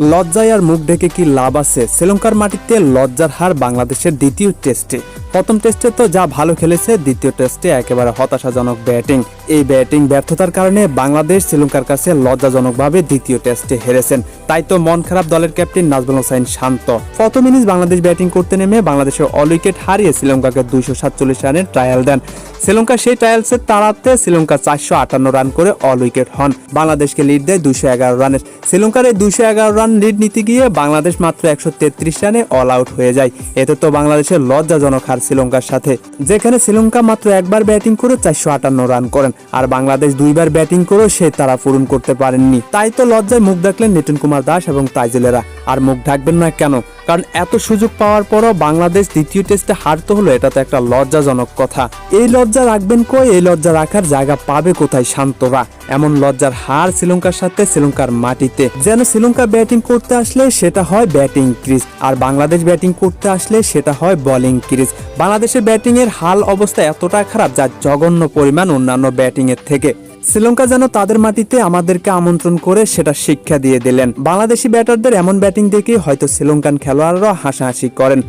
লজ্জায় আর মুখ ঢেকে কি লাভ আছে? শ্রীলঙ্কার মাটিতে লজ্জার হার বাংলাদেশের দ্বিতীয় টেস্টে। প্রথম টেস্টে তো যা ভালো খেলেছে, দ্বিতীয় টেস্টে একেবারে হতাশাজনক ব্যাটিং। এই ব্যাটিং ব্যর্থতার কারণে বাংলাদেশ শ্রীলঙ্কার কাছে লজ্জাজনকভাবে দ্বিতীয় টেস্টে হেরেছেন। তাই তো মন খারাপ দলের ক্যাপ্টেন নাজমুল হোসাইন শান্ত। প্রথম ইনিংস বাংলাদেশ ব্যাটিং করতে নেমে বাংলাদেশের অল উইকেট হারিয়ে শ্রীলঙ্কাকে দুইশো সাতচল্লিশ রানের ট্রায়াল দেন। শ্রীলঙ্কা সেই ট্রায়ালসের তাড়াতে শ্রীলঙ্কা চারশো আটান্ন রান করে অল উইকেট হন। বাংলাদেশকে লিড দেয় দুইশো এগারো রানের। শ্রীলঙ্কার এই দুইশো এগারো রান লিড নিতে গিয়ে বাংলাদেশ মাত্র একশো তেত্রিশ রানে অল আউট হয়ে যায়। এতে তো বাংলাদেশের লজ্জাজনক হার শ্রীলঙ্কার সাথে, যেখানে শ্রীলঙ্কা মাত্র একবার ব্যাটিং করে চারশো আটান্ন রান করেন আর বাংলাদেশ দুইবার ব্যাটিং করেও সে তারা পূরণ করতে পারেননি। তাই তো লজ্জায় মুখ দেখলেন নিতিন কুমার দাস এবং তাইজুলেরা। আর মুখ ঢাকবেন না কেন? কারণ এত সুযোগ পাওয়ার পরও বাংলাদেশ দ্বিতীয় টেস্টে হারতে হলো এটা তো একটা লজ্জাজনক কথা। এই লজ্জা রাখবেন কই? এই লজ্জা রাখার জায়গা পাবে কোথায় শান্তরা? এমন লজ্জার হার শ্রীলঙ্কার সাথে শ্রীলঙ্কার মাটিতে। যেন শ্রীলঙ্কা ব্যাটিং করতে আসলে সেটা হয় ব্যাটিং ক্রিজ, আর বাংলাদেশ ব্যাটিং করতে আসলে সেটা হয় বোলিং ক্রিজ। বাংলাদেশের ব্যাটিং এর হাল অবস্থা এতটা খারাপ যা জঘন্য পরিমাণ অন্যান্য ব্যাটিং এর থেকে। শ্রীলঙ্কা যেন তাদের মাটিতে আমাদেরকে আমন্ত্রণ করে সেটা শিক্ষা দিয়ে দিলেন। বাংলাদেশি ব্যাটারদের এমন ব্যাটিং দেখে হয়তো শ্রীলঙ্কান খেলোয়াড়রা হাসাহাসি করেন।